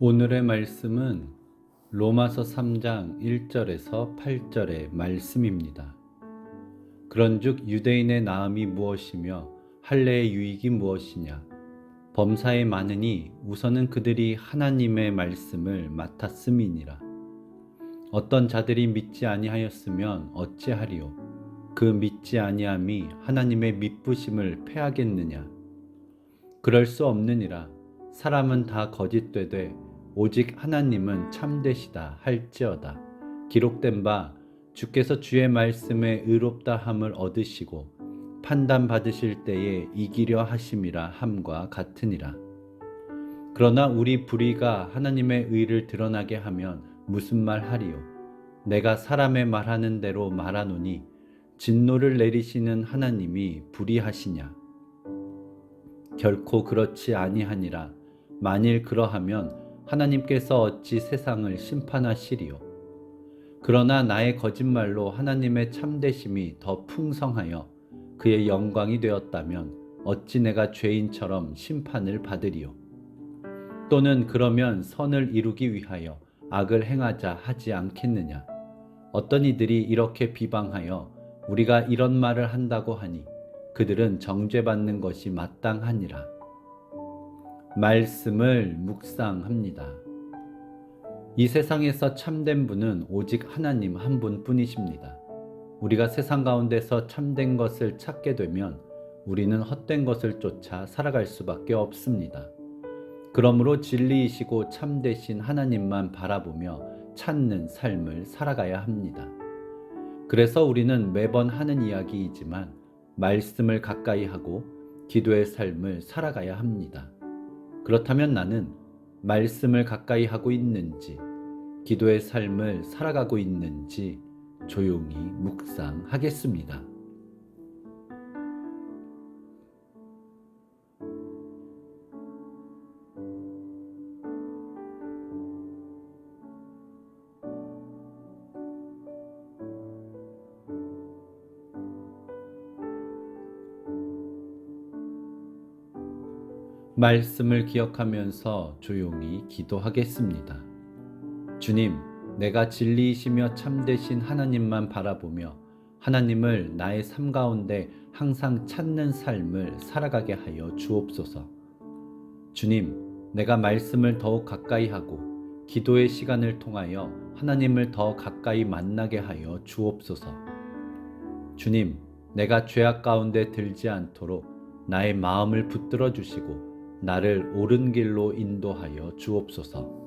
오늘의 말씀은 로마서 3장 1절에서 8절의 말씀입니다. 그런즉 유대인의 나음이 무엇이며 할례의 유익이 무엇이냐? 범사에 많으니 우선은 그들이 하나님의 말씀을 맡았음이니라. 어떤 자들이 믿지 아니하였으면 어찌하리요? 그 믿지 아니함이 하나님의 믿부심을 패하겠느냐? 그럴 수 없느니라. 사람은 다 거짓되되 오직 하나님은 참되시다 할지어다. 기록된 바 주께서 주의 말씀에 의롭다 함을 얻으시고 판단 받으실 때에 이기려 하심이라 함과 같으니라. 그러나 우리 불의가 하나님의 의를 드러나게 하면 무슨 말 하리요? 내가 사람의 말하는 대로 말하노니 진노를 내리시는 하나님이 불의하시냐? 결코 그렇지 아니하니라. 만일 그러하면 하나님께서 어찌 세상을 심판하시리요? 그러나 나의 거짓말로 하나님의 참되심이 더 풍성하여 그의 영광이 되었다면 어찌 내가 죄인처럼 심판을 받으리요? 또는 그러면 선을 이루기 위하여 악을 행하자 하지 않겠느냐? 어떤 이들이 이렇게 비방하여 우리가 이런 말을 한다고 하니 그들은 정죄받는 것이 마땅하니라. 말씀을 묵상합니다. 이 세상에서 참된 분은 오직 하나님 한 분뿐이십니다. 우리가 세상 가운데서 참된 것을 찾게 되면 우리는 헛된 것을 쫓아 살아갈 수밖에 없습니다. 그러므로 진리이시고 참되신 하나님만 바라보며 찾는 삶을 살아가야 합니다. 그래서 우리는 매번 하는 이야기이지만 말씀을 가까이 하고 기도의 삶을 살아가야 합니다. 그렇다면 나는 말씀을 가까이 하고 있는지, 기도의 삶을 살아가고 있는지 조용히 묵상하겠습니다. 말씀을 기억하면서 조용히 기도하겠습니다. 주님, 내가 진리이시며 참되신 하나님만 바라보며 하나님을 나의 삶 가운데 항상 찾는 삶을 살아가게 하여 주옵소서. 주님, 내가 말씀을 더욱 가까이 하고 기도의 시간을 통하여 하나님을 더 가까이 만나게 하여 주옵소서. 주님, 내가 죄악 가운데 들지 않도록 나의 마음을 붙들어 주시고 나를 옳은 길로 인도하여 주옵소서.